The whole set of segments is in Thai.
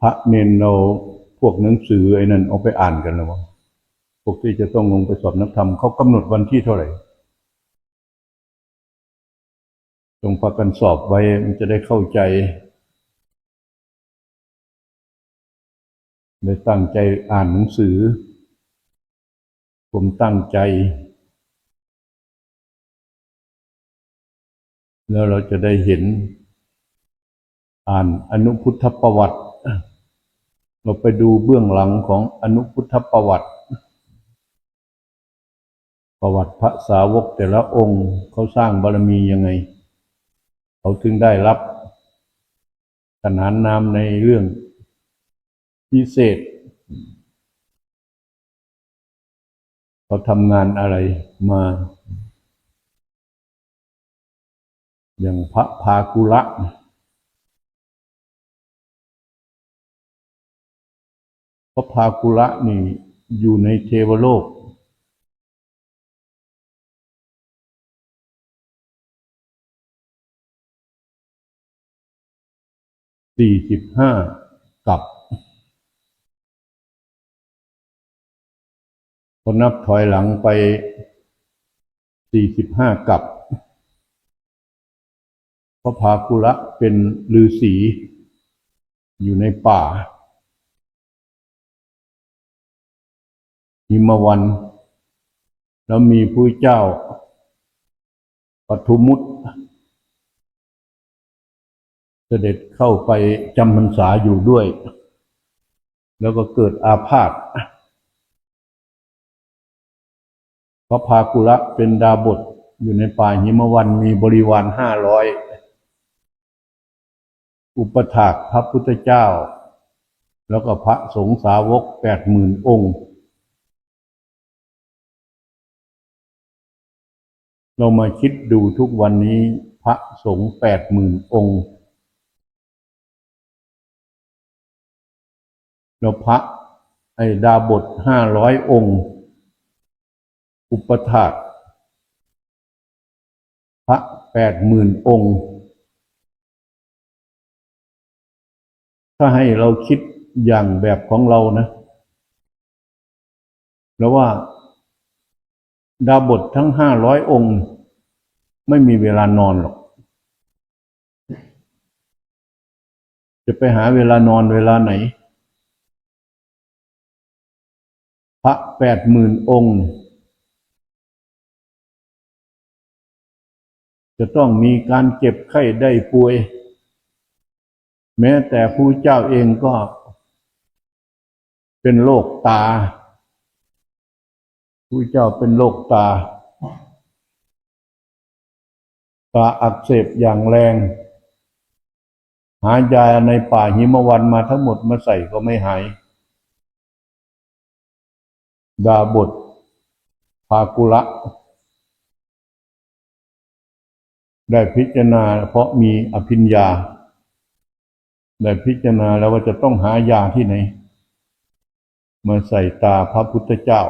พระเนนเราพวกหนังสือไอ้นั่นเอาไปอ่านกันแล้วะพวกที่จะต้องลงไปสอบนักธรรมเขากำหนดวันที่เท่าไหร่จงพากันสอบไว้มันจะได้เข้าใจได้ตั้งใจอ่านหนังสือ ผมตั้งใจ แล้วเราจะได้เห็นอ่านอนุพุทธประวัติ เราไปดูเบื้องหลังของอนุพุทธประวัติ ประวัติพระสาวกแต่ละองค์เขาสร้างบารมียังไง เขาถึงได้รับขนานนามในเรื่องพิเศษ เขาทำงานอะไรมา อย่างพระพากุละ พระพากุละนี่อยู่ในเทวโลกสี่สิบห้ากับพอนับถอยหลังไปสี่สิบห้ากับพระพากุละเป็นฤาษีอยู่ในป่า หิมวัน แล้วมีผู้เจ้าปทุมุตเสด็จเข้าไปจำพรรษาอยู่ด้วย แล้วก็เกิดอาพาธพระพากุละเป็นดาบทอยู่ในป่าหิมวันมีบริวารห้าร้อย อุปถากพระพุทธเจ้า แล้วก็พระสงฆ์สาวกแปดหมื่นองค์ เรามาคิดดูทุกวันนี้พระสงฆ์แปดหมื่นองค์แล้วพระไอดาบทห้าร้อยองค์ อุปถากพระแปดหมื่นองค์ ถ้าให้เราคิดอย่างแบบของเรานะ แล้วว่า ดาบททั้งห้าร้อยองค์ ไม่มีเวลานอนหรอก จะไปหาเวลานอนเวลาไหน พระแปดหมื่นองค์ จะต้องมีการเจ็บไข้ได้ป่วย แม้แต่ผู้เจ้าเองก็เป็นโรคตา ผู้เจ้าเป็นโรคตา ตาอักเสบอย่างแรง หายาในป่าหิมวันมาทั้งหมดมาใส่ก็ไม่หาย ดาบทภากุละได้พิจารณาเพราะมีอภิญญา ได้พิจารณาแล้วว่าจะต้องหายาที่ไหน มาใส่ตาพระพุทธเจ้า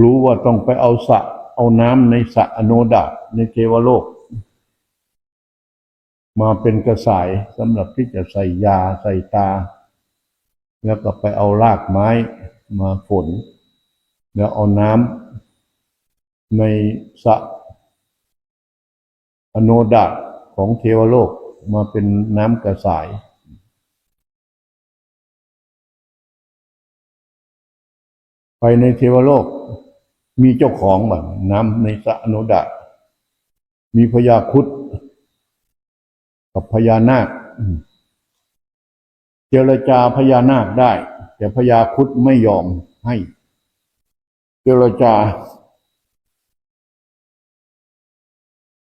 รู้ว่าต้องไปเอาสระเอาน้ำในสระอโนดาในเทวโลก มาเป็นกระสายสำหรับที่จะใส่ยาใส่ตา แล้วก็ไปเอารากไม้มาฝน แล้วเอาน้ำในสระอโนดาของเทวโลกมาเป็นน้ำกระสายไปในเทวโลก มีเจ้าของบ้างน้ำในสระโนดาตมีพญาคุดกับพญานาคเจรจาพญานาคได้ แต่พญาคุดไม่ยอมให้ เจรจา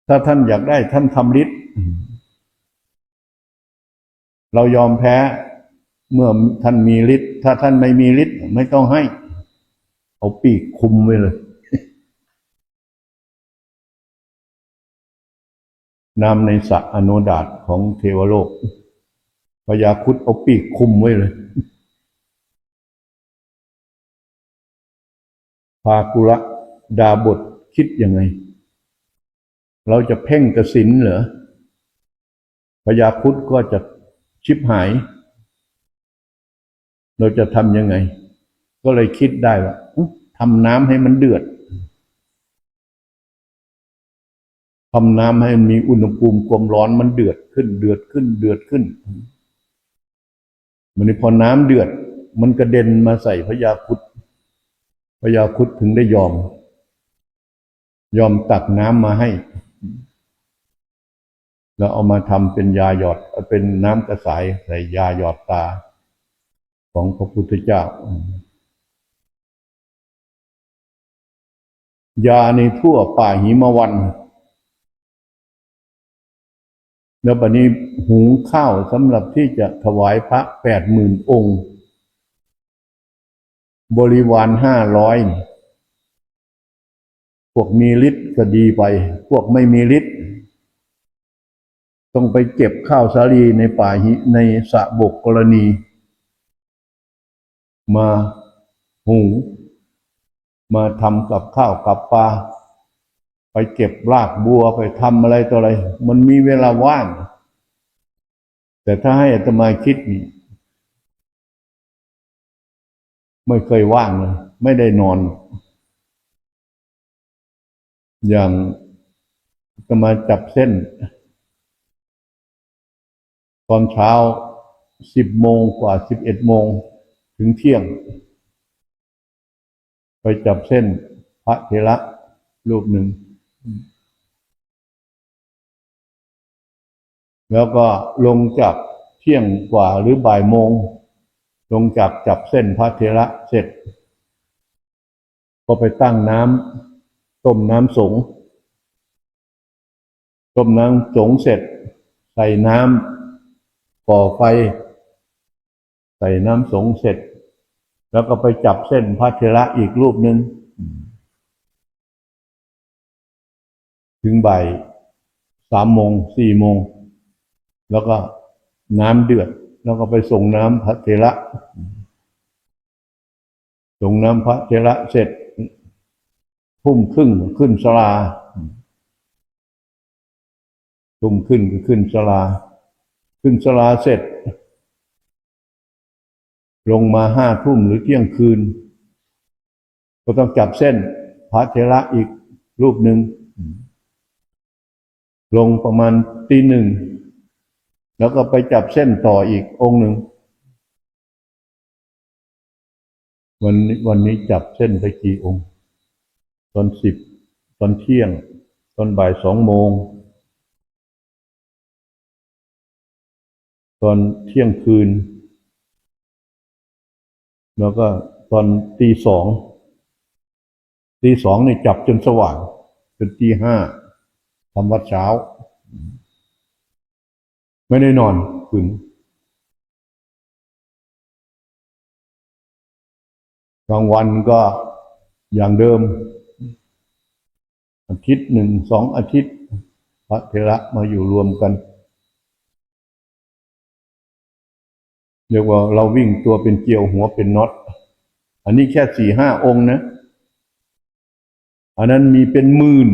ถ้าท่านอยากได้ท่านทำฤทธิ์เรายอมแพ้เมื่อท่านมีฤทธิ์ถ้าท่านไม่มีฤทธิ์ไม่ต้องให้ เอาปีกคุมไว้เลย น้ำในสระอโนดาตของเทวโลกพญาคุดเอาปีกคุมไว้เลยพากุระดาบทคิดยังไง เราจะเพ่งกระสินเหรอพญาคุดก็จะชิบหาย เราจะทำยังไง ก็เลยคิดได้ว่าทำน้ำให้มันเดือดทำน้ำให้มันมีอุณหภูมิความร้อนมันเดือดขึ้น เดือดขึ้น เดือดขึ้นมันนี้พอน้ำเดือด มันกระเด็นมาใส่พญาคุดพญาคุดถึงได้ยอม ยอมตักน้ำมาให้ แล้วเอามาทำเป็นยาหยอดเป็นน้ำกระสายใส่ยาหยอดตาของพระพุทธเจ้า ยาในทั่วป่าหิมวัน แล้วบัดนี้หุงข้าวสำหรับที่จะถวายพระแปดหมื่นองค์ บริวารห้าร้อยพวกมีฤทธิ์ก็ดีไป พวกไม่มีฤทธิ์ต้องไปเก็บข้าวสาลีในป่าหิในสระบกกรณี มาหุง มาทำกับข้าวกับปลาไปเก็บรากบัวไปทำอะไรต่ออะไร มันมีเวลาว่าง แต่ถ้าให้อาตมาคิดนี่ไม่เคยว่างเลย ไม่ได้นอน อย่างอาตมาจับเส้น ตอนเช้าสิบโมงกว่าสิบเอ็ดโมงถึงเที่ยง ไปจับเส้นพระเถระรูปหนึ่ง แล้วก็ลงจากเที่ยงกว่าหรือบ่ายโมง ลงจากจับเส้นพระเถระเสร็จ ก็ไปตั้งน้ำต้มน้ำสงต้มน้ำสงเสร็จ ใส่น้ำก่อไฟ ใส่น้ำสงเสร็จ แล้วก็ไปจับเส้นพระเถระอีกรูปหนึ่งถึงบ่ายสามโมงสี่โมง แล้วก็น้ำเดือด แล้วก็ไปส่งน้ำพระเถระส่งน้ำพระเถระเสร็จทุ่มครึ่งขึ้นสลาทุ่มขึ้นก็ขึ้นสลา ขึ้นสลาเสร็จ ลงมาห้าทุ่มหรือเที่ยงคืน ก็ต้องจับเส้นพระเถระอีกรูปหนึ่ง ลงประมาณตีหนึ่ง แล้วก็ไปจับเส้นต่ออีกองค์หนึ่ง วันนี้วันนี้จับเส้นไปกี่องค์ ตอนสิบตอนเที่ยง ตอนบ่ายสองโมง ตอนเที่ยงคืน แล้วก็ตอนตีสองตีสองเนี่ยจับจนสว่าง จนตีห้าทำวัดเช้า ไม่ได้นอนคืนกลางวันก็อย่างเดิม อาทิตย์หนึ่งสองอาทิตย์ พระเทระมาอยู่รวมกัน เรียกว่าเราวิ่งตัวเป็นเกลียวหัวเป็นน็อต อันนี้แค่สี่ห้าองค์นะ อันนั้นมีเป็นหมื่น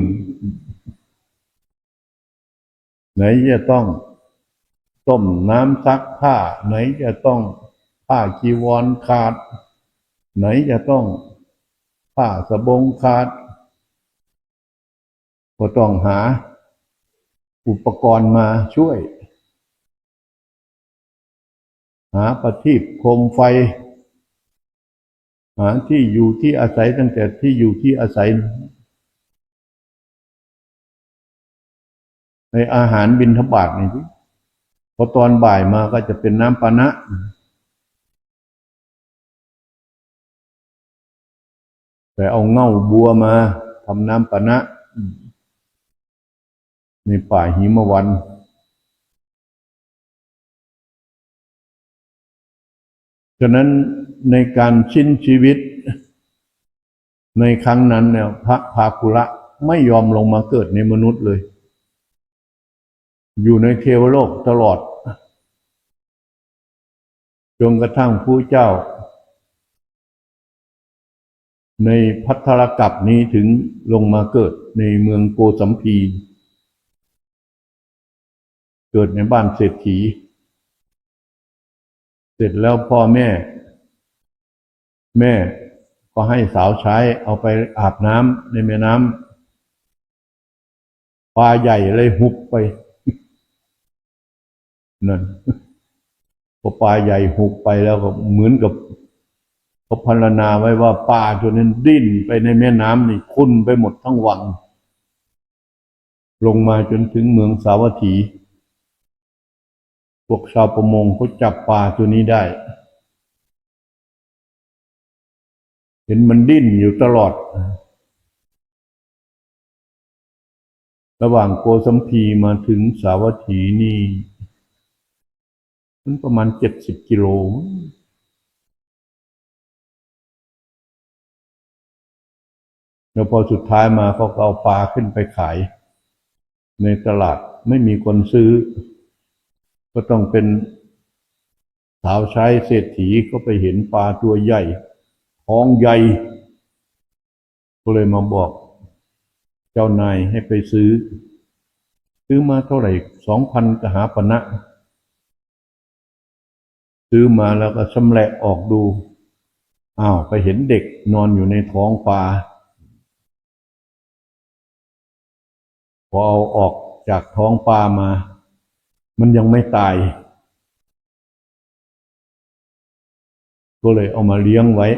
ไหนจะต้องต้มน้ำซักผ้า ไหนจะต้องผ้าจีวรขาด ไหนจะต้องผ้าสบงขาด ก็ต้องหาอุปกรณ์มาช่วย หาประทีปโคมไฟ หาที่อยู่ที่อาศัยตั้งแต่ที่อยู่ที่อาศัย ในอาหารบินทบาทนี่พอตอนบ่ายมาก็จะเป็นน้ำปานะแต่เอาเง่าบัวมาทำน้ำปานะในป่าหิมวัน ฉะนั้นในการชิ้นชีวิต ในครั้งนั้นเนี่ยพระภาคุระไม่ยอมลงมาเกิดในมนุษย์เลย อยู่ในเทวโลกตลอด จนกระทั่งผู้เจ้า ในพัทธรกับนี้ถึงลงมาเกิดในเมืองโกสัมพี เกิดในบ้านเศรษฐี เสร็จแล้วพ่อแม่ แม่ก็ให้สาวใช้เอาไปอาบน้ำในแม่น้ำปลาใหญ่เลยหุบไปนั่นพอปลาใหญ่หุบไปแล้วก็เหมือนกับเขาพรรณนาไว้ว่าปลาตัวนั้นดิ้นไปในแม่น้ำนี่คุ้นไปหมดทั้งวัง ลงมาจนถึงเมืองสาวัตถี พวกชาวประมงเขาจับปลาตัวนี้ได้ เห็นมันดิ้นอยู่ตลอด ระหว่างโกสัมพีมาถึงสาวัตถีนี่มันประมาณเจ็ดสิบกิโลแล้วพอสุดท้ายมาเขาเอาปลาขึ้นไปขาย ในตลาดไม่มีคนซื้อ ก็ต้องเป็นสาวใช้เศรษฐีก็ไปเห็นปลาตัวใหญ่ท้องใหญ่ ก็เลยมาบอกเจ้านายให้ไปซื้อ ซื้อมาเท่าไหร่สองพันกหาปณะซื้อมาแล้วก็ชำแหละออกดูอ้าวไปเห็นเด็กนอนอยู่ในท้องปลาพอเอาออกจากท้องปลามา มันยังไม่ตาย ก็เลยเอามาเลี้ยงไว้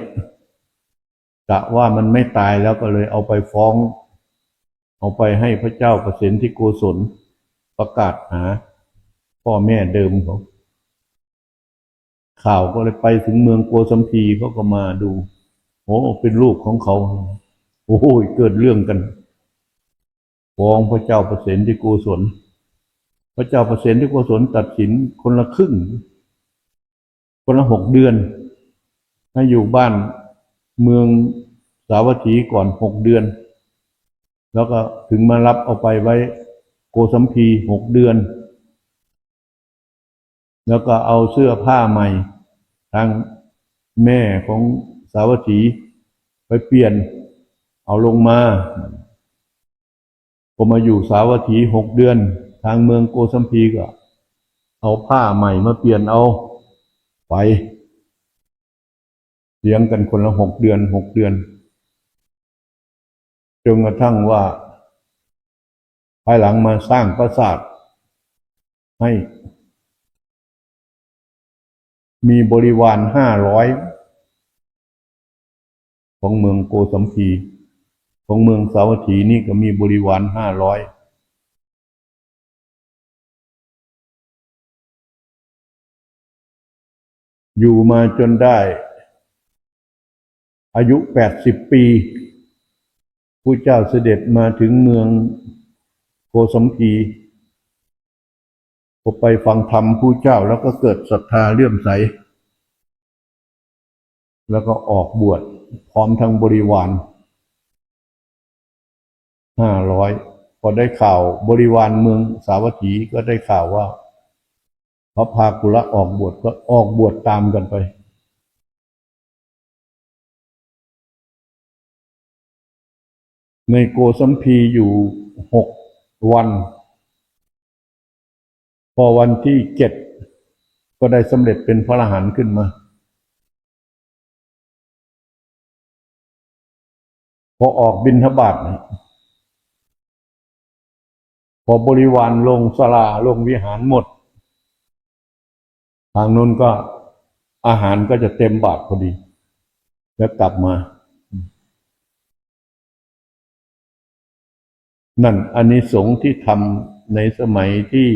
กะว่ามันไม่ตายแล้วก็เลยเอาไปฟ้อง เอาไปให้พระเจ้าเกษตรที่โกศลประกาศหา พ่อแม่เดิมเขาข่าวก็เลยไปถึงเมืองโกสัมพีเขาก็มาดูโอ้เป็นลูกของเขา โอ้ยเกิดเรื่องกันฟ้องพระเจ้าเปรตที่โกศล พระเจ้าเปรตที่โกศลตัดสินคนละครึ่ง คนละหกเดือน ให้อยู่บ้านเมืองสาวัตถีก่อนหกเดือน แล้วก็ถึงมารับเอาไปไว้โกสัมพีหกเดือน แล้วก็เอาเสื้อผ้าใหม่ ทางแม่ของสาวัตถีไปเปลี่ยน เอาลงมาพอมาอยู่สาวัตถีหกเดือน ทางเมืองโกสัมพีก็ เอาผ้าใหม่มาเปลี่ยนเอาไปเลี้ยงกันคนละหกเดือนหกเดือนจนกระทั่งว่า ภายหลังมาสร้างปราสาทให้ มีบริวารห้าร้อยของเมืองโกสัมพีของเมืองสาวัตถีนี่ก็มีบริวารห้าร้อย อยู่มาจนได้ อายุแปดสิบปีผู้เจ้าเสด็จมาถึงเมืองโกสัมพีพอไปฟังธรรมผู้เจ้าแล้วก็เกิดศรัทธาเลื่อมใส แล้วก็ออกบวชพร้อมทั้งบริวารห้าร้อยพอได้ข่าวบริวารเมืองสาวัตถีก็ได้ข่าวว่า พระพากุละออกบวชก็ออกบวชตามกันไปในโกสัมพีอยู่หกวัน พอวันที่เจ็ดก็ได้สำเร็จเป็นพระอรหันต์ขึ้นมา พอออกบินทบาทพอบริวารลงสลาลงวิหารหมด ทางนู้นก็อาหารก็จะเต็มบาทพอดี แล้วกลับมา นั่นอันนี้สงส์ที่ทำในสมัยที่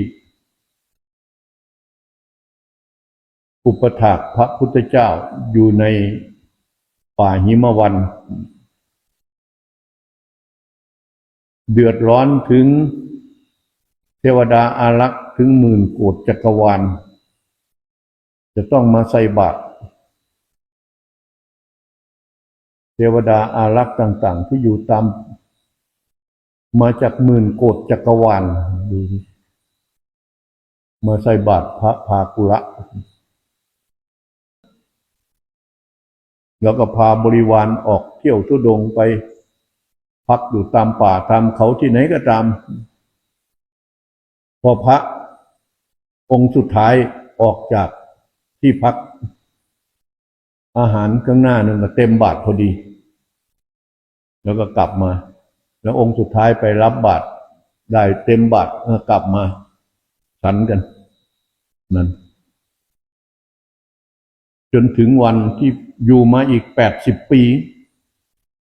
อุปถากพระพุทธเจ้าอยู่ในป่าหิมวัน เดือดร้อนถึงเทวดาอารักษ์ถึงหมื่นโกดจักรวาล จะต้องมาใส่บาตรเทวดาอารักษ์ต่าง ๆ ที่อยู่ตาม มาจากหมื่นโกดจักรวาลดูมาใส่บาตรพระพากุระแล้วก็พาบริวารออกเที่ยวทุดงไป พักอยู่ตามป่าตามเขาที่ไหนก็ตาม พอพระองค์สุดท้ายออกจาก ที่พัก อาหารข้างหน้านึงเต็มบาทพอดี แล้วก็กลับมา แล้วองค์สุดท้ายไปรับบาตรได้เต็มบาตรกลับมาฉันกันนั่นจนถึงวันที่อยู่มาอีกแปดสิบปี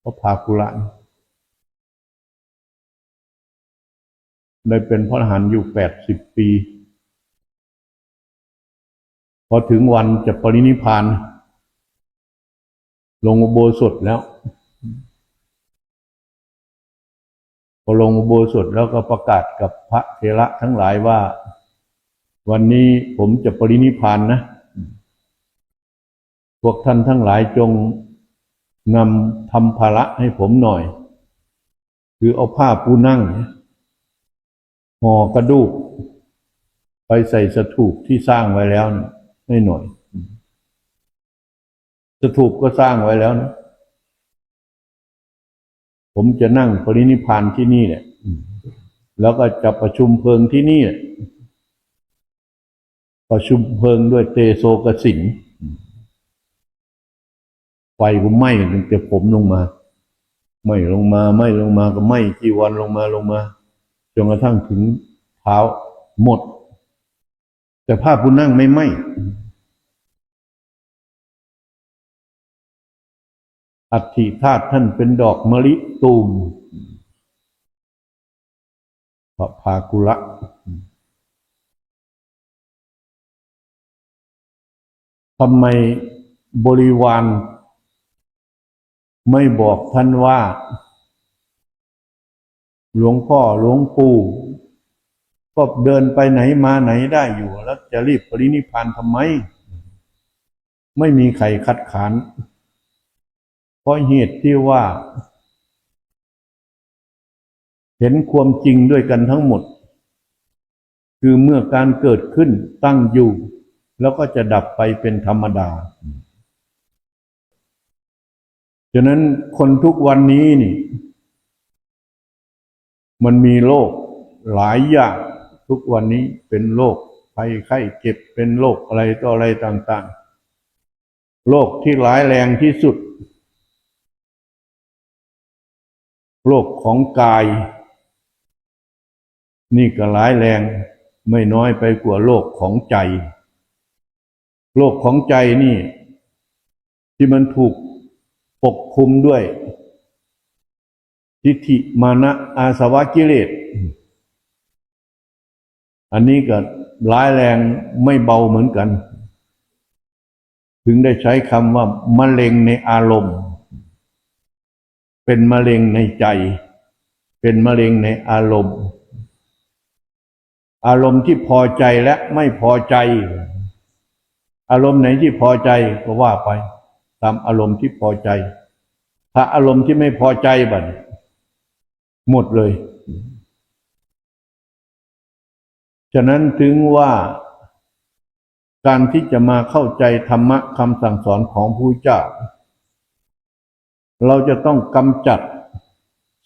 พระพากุระได้เป็นพระอรหันต์อยู่แปดสิบปี พอถึงวันจะปรินิพาน ลงอุโบสถแล้ว พอลงอุโบสถแล้วก็ประกาศกับพระเถระทั้งหลายว่า วันนี้ผมจะปรินิพพานนะ พวกท่านทั้งหลายจงนำทำภาระให้ผมหน่อย คือเอาผ้าปูนั่งห่อกระดูก ไปใส่สถูปที่สร้างไว้แล้วนะ ให้หน่อยสถูปก็สร้างไว้แล้วนะ ผมจะนั่งปรินิพานที่นี่แหละแล้วก็จะประชุมเพลิงที่นี่ประชุมเพลิงด้วยเตโซกสินไฟก็ไหม้ตั้งแต่ผมลงมาไหม้ลงมาไหม้ลงมาก็ไหม้จีวรลงมาลงมาจนกระทั่งถึงเท้าหมด แต่ผ้าปูนั่งไม่ไหมอัฐิธาตุท่านเป็นดอกมะลิตูมพระพากุระทำไมบริวารไม่บอกท่านว่า หลวงพ่อหลวงปู่ ก็เดินไปไหนมาไหนได้อยู่แล้วจะรีบปรินิพพานทำไม ไม่มีใครคัดค้าน เพราะเหตุที่ว่า เห็นความจริงด้วยกันทั้งหมด คือเมื่อการเกิดขึ้นตั้งอยู่ แล้วก็จะดับไปเป็นธรรมดาฉะนั้นคนทุกวันนี้นี่ มันมีโรคหลายอย่าง ทุกวันนี้เป็นโรคภัยไข้เจ็บเป็นโรคอะไรต่ออะไรต่างๆโรคที่ร้ายแรงที่สุดโรคของกาย นี่ก็ร้ายแรงไม่น้อยไปกว่าโรคของใจโรคของใจนี่ ที่มันถูกปกคลุมด้วยทิฏฐิมานะอาสวะกิเลส อันนี้ก็ร้ายแรงไม่เบาเหมือนกัน ถึงได้ใช้คำว่ามะเร็งในอารมณ์ เป็นมะเร็งในใจ เป็นมะเร็งในอารมณ์ อารมณ์ที่พอใจและไม่พอใจ อารมณ์ไหนที่พอใจก็ว่าไป ตามอารมณ์ที่พอใจ ถ้าอารมณ์ที่ไม่พอใจบัดหมดเลย ฉะนั้นถึงว่าการที่จะมาเข้าใจธรรมะคำสั่งสอนของพระเจ้า เราจะต้องกำจัด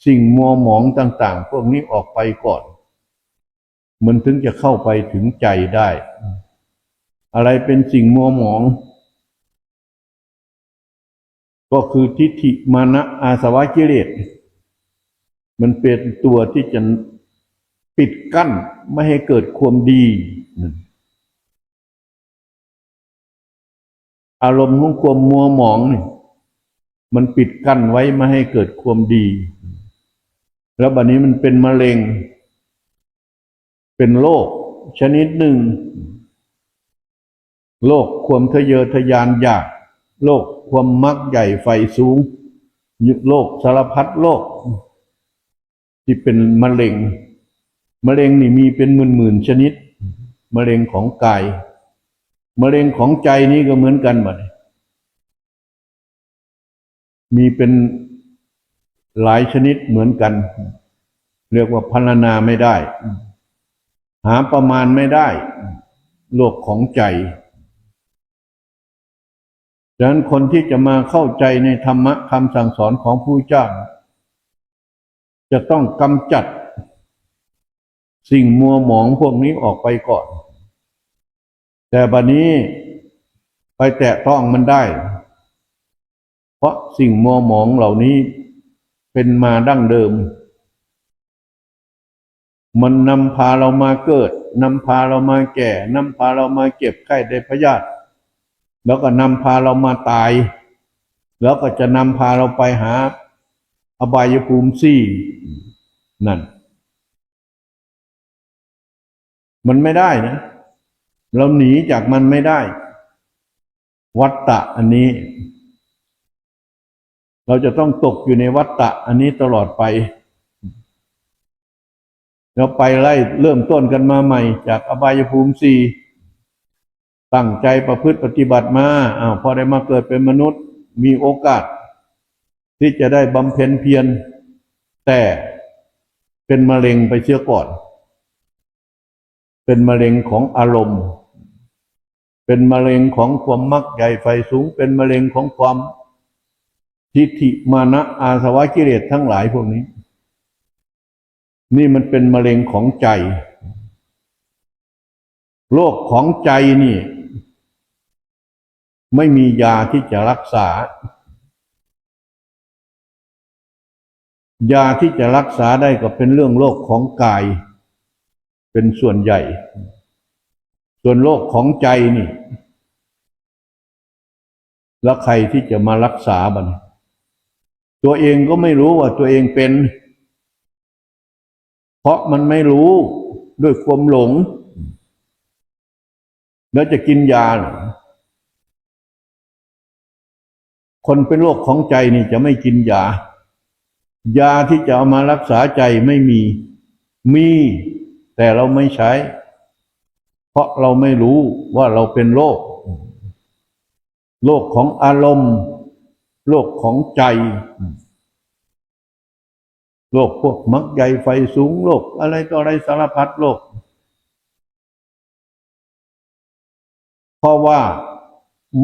สิ่งมัวหมองต่างๆ พวกนี้ออกไปก่อน มันถึงจะเข้าไปถึงใจได้ อะไรเป็นสิ่งมัวหมอง ก็คือทิฏฐิมานะอาสวะกิเลสมันเป็นตัวที่จะ ปิดกั้นไม่ให้เกิดความดี อารมณ์ของความมัวหมองนี่มันปิดกั้นไว้ไม่ให้เกิดความดี แล้วบัดนี้มันเป็นมะเร็ง เป็นโรคชนิดหนึ่งโรคความทะเยอทะยานอยากโรคความมักใหญ่ไฟสูงโรคสารพัดโรคที่เป็นมะเร็ง มะเร็งนี่มีเป็นหมื่นหมื่นชนิด มะเร็งของกาย มะเร็งของใจนี่ก็เหมือนกันหมดมีเป็นหลายชนิดเหมือนกัน เรียกว่าพรรณนาไม่ได้ หาประมาณไม่ได้ โลกของใจดังนั้นคนที่จะมาเข้าใจในธรรมะคำสั่งสอนของผู้เจ้า จะต้องกำจัด สิ่งมัวหมองพวกนี้ออกไปก่อน แต่บัดนี้ไปแตะต้องมันได้ เพราะสิ่งมัวหมองเหล่านี้เป็นมาดั้งเดิม มันนำพาเรามาเกิดนำพาเรามาแก่นำพาเรามาเก็บไข้ได้พยาธิแล้วก็นำพาเรามาตาย แล้วก็จะนำพาเราไปหาอบายภูมิสี่นั่น มันไม่ได้นะ เราหนีจากมันไม่ได้ วัตตะอันนี้ เราจะต้องตกอยู่ในวัตตะอันนี้ตลอดไป เราไปไล่เริ่มต้นกันมาใหม่ จากอบายภูมิสี่ตั้งใจประพฤติปฏิบัติมาอ้าวพอได้มาเกิดเป็นมนุษย์ มีโอกาส ที่จะได้บำเพ็ญเพียรแต่เป็นมะเร็งไปเชื่อก่อน เป็นมะเร็งของอารมณ์ เป็นมะเร็งของความมักใหญ่ไฟสูง เป็นมะเร็งของความทิฏฐิมานะอาสวะกิเลสทั้งหลายพวกนี้ นี่มันเป็นมะเร็งของใจ โรคของใจนี่ ไม่มียาที่จะรักษา ยาที่จะรักษาได้ก็เป็นเรื่องโรคของกาย เป็นส่วนใหญ่ ส่วนโรคของใจนี่ แล้วใครที่จะมารักษาบันตัวเองก็ไม่รู้ว่าตัวเองเป็น เพราะมันไม่รู้ด้วยความหลง แล้วจะกินยาหรอคนเป็นโรคของใจนี่จะไม่กินยา ยาที่จะเอามารักษาใจไม่มี มี แต่เราไม่ใช้ เพราะเราไม่รู้ว่าเราเป็นโรคโรคของอารมณ์โรคของใจโรคพวกมักใหญ่ไฟสูงโรคอะไรต่ออะไรสารพัดโรคเพราะว่า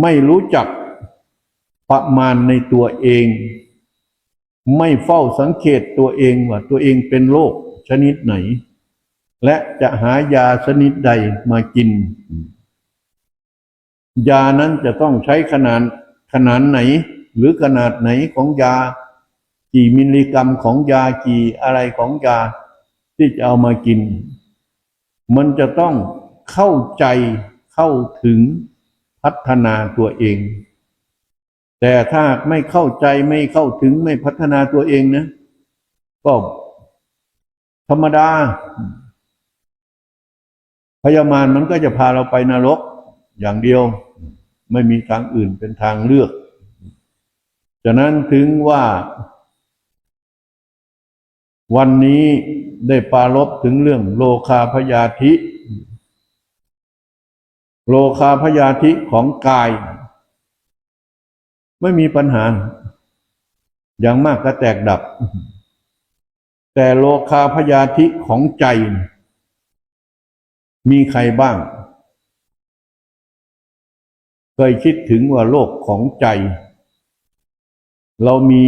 ไม่รู้จักประมาณในตัวเอง ไม่เฝ้าสังเกตตัวเองว่าตัวเองเป็นโรคชนิดไหน และจะหายาชนิดใดมากิน ยานั้นจะต้องใช้ขนาดขนาดไหน หรือขนาดไหนของยา กี่มิลลิกรัมของยากี่อะไรของยาที่จะเอามากิน มันจะต้องเข้าใจเข้าถึงพัฒนาตัวเอง แต่ถ้าไม่เข้าใจไม่เข้าถึงไม่พัฒนาตัวเองนะ ก็ธรรมดา พยามารมันก็จะพาเราไปนรกอย่างเดียว ไม่มีทางอื่นเป็นทางเลือกฉะนั้นถึงว่า วันนี้ได้ปารบถึงเรื่องโลคาพยาธิ โลคาพยาธิของกาย ไม่มีปัญหา อย่างมากก็แตกดับ แต่โลคาพยาธิของใจ มีใครบ้าง เคยคิดถึงว่าโรคของใจ เรามี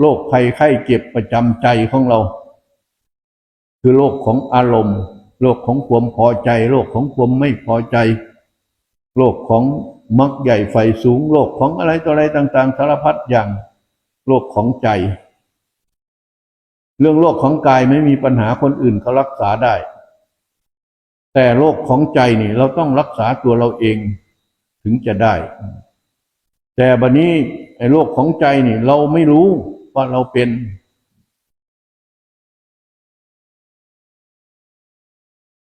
โรคภัยไข้เจ็บประจำใจของเรา คือโรคของอารมณ์โรคของความพอใจโรคของความไม่พอใจโรคของมักใหญ่ไฟสูงโรคของอะไรต่ออะไรต่าง ๆ สารพัดอย่างโรคของใจ เรื่องโรคของกายไม่มีปัญหาคนอื่นเขารักษาได้ แต่โรคของใจนี่ เราต้องรักษาตัวเราเองถึงจะได้ แต่บัดนี้ไอ้โรคของใจนี่ เราไม่รู้ว่าเราเป็น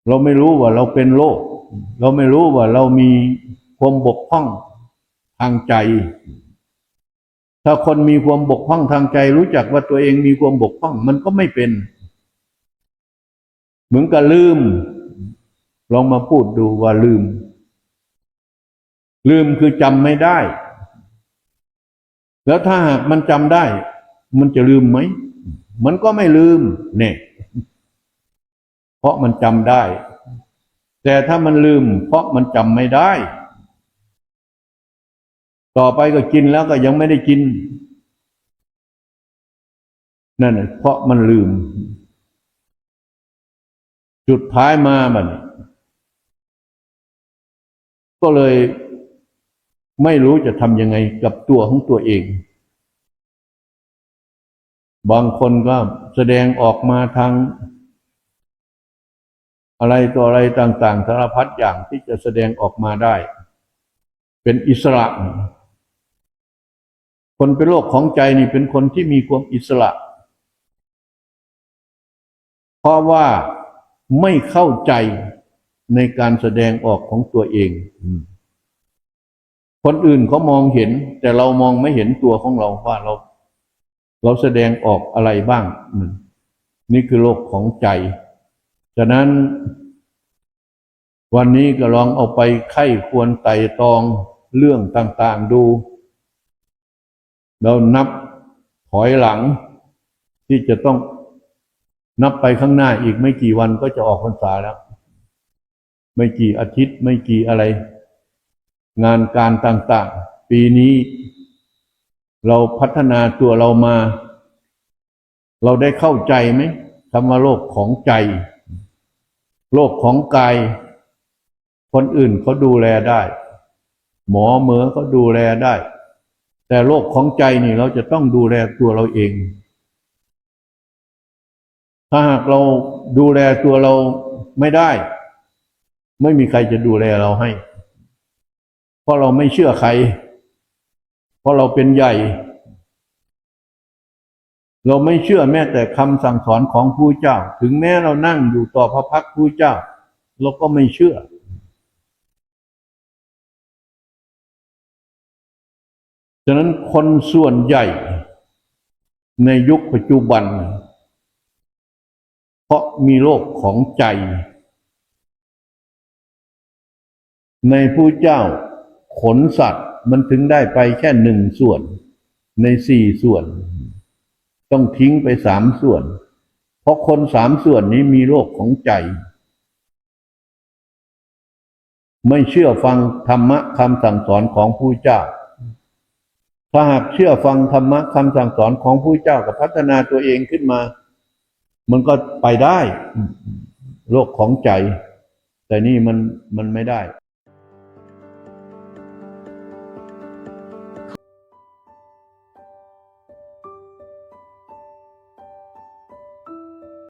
เราไม่รู้ว่าเราเป็นโรคเราไม่รู้ว่าเรามีความบกพร่องทางใจ ถ้าคนมีความบกพร่องทางใจ รู้จักว่าตัวเองมีความบกพร่อง มันก็ไม่เป็น เหมือนกับลืม ลองมาพูดดูว่าลืม ลืมคือจำไม่ได้ แล้วถ้าหากมันจำได้ มันจะลืมไหม มันก็ไม่ลืมเนี่ยเพราะมันจำได้ แต่ถ้ามันลืม เพราะมันจำไม่ได้ ต่อไปก็กินแล้วก็ยังไม่ได้กิน นั่นเพราะมันลืม จุดท้ายมาบันี้ ก็เลยไม่รู้จะทำยังไงกับตัวของตัวเอง บางคนก็แสดงออกมาทาง อะไรตัวอะไรต่าง ๆ สารพัดอย่างที่จะแสดงออกมาได้ เป็นอิสระ คนเป็นโรคของใจนี่เป็นคนที่มีความอิสระ เพราะว่าไม่เข้าใจ ในการแสดงออกของตัวเอง คนอื่นเขามองเห็น แต่เรามองไม่เห็นตัวของเราว่าเรา เราแสดงออกอะไรบ้าง นี่คือโลกของใจ ฉะนั้น วันนี้ก็ลองเอาไปไข้ควรไต่ตองเรื่องต่าง ๆดู เรานับถอยหลัง ที่จะต้องนับไปข้างหน้าอีกไม่กี่วันก็จะออกพรรษาแล้ว ไม่กี่อาทิตย์ไม่กี่อะไร งานการต่างๆ ปีนี้ เราพัฒนาตัวเรามา เราได้เข้าใจไหมคำว่าโลกของใจ โลกของกาย คนอื่นเขาดูแลได้ หมอเหมือเขาดูแลได้ แต่โลกของใจนี่เราจะต้องดูแลตัวเราเอง ถ้าหากเราดูแลตัวเราไม่ได้ ไม่มีใครจะดูแลเราให้ เพราะเราไม่เชื่อใคร เพราะเราเป็นใหญ่ เราไม่เชื่อแม้แต่คำสั่งสอนของผู้เจ้า ถึงแม้เรานั่งอยู่ต่อพระพักผู้เจ้า เราก็ไม่เชื่อ ฉะนั้นคนส่วนใหญ่ในยุคปัจจุบัน เพราะมีโลกของใจ ในผู้เจ้าขนสัตว์มันถึงได้ไปแค่หนึ่งส่วนในสี่ส่วน ต้องทิ้งไปสามส่วน เพราะคนสามส่วนนี้มีโลกของใจ ไม่เชื่อฟังธรรมะคำสั่งสอนของผู้เจ้า ถ้าหากเชื่อฟังธรรมะคำสั่งสอนของผู้เจ้ากับพัฒนาตัวเองขึ้นมา มันก็ไปได้โลกของใจ แต่นี่มันมันไม่ได้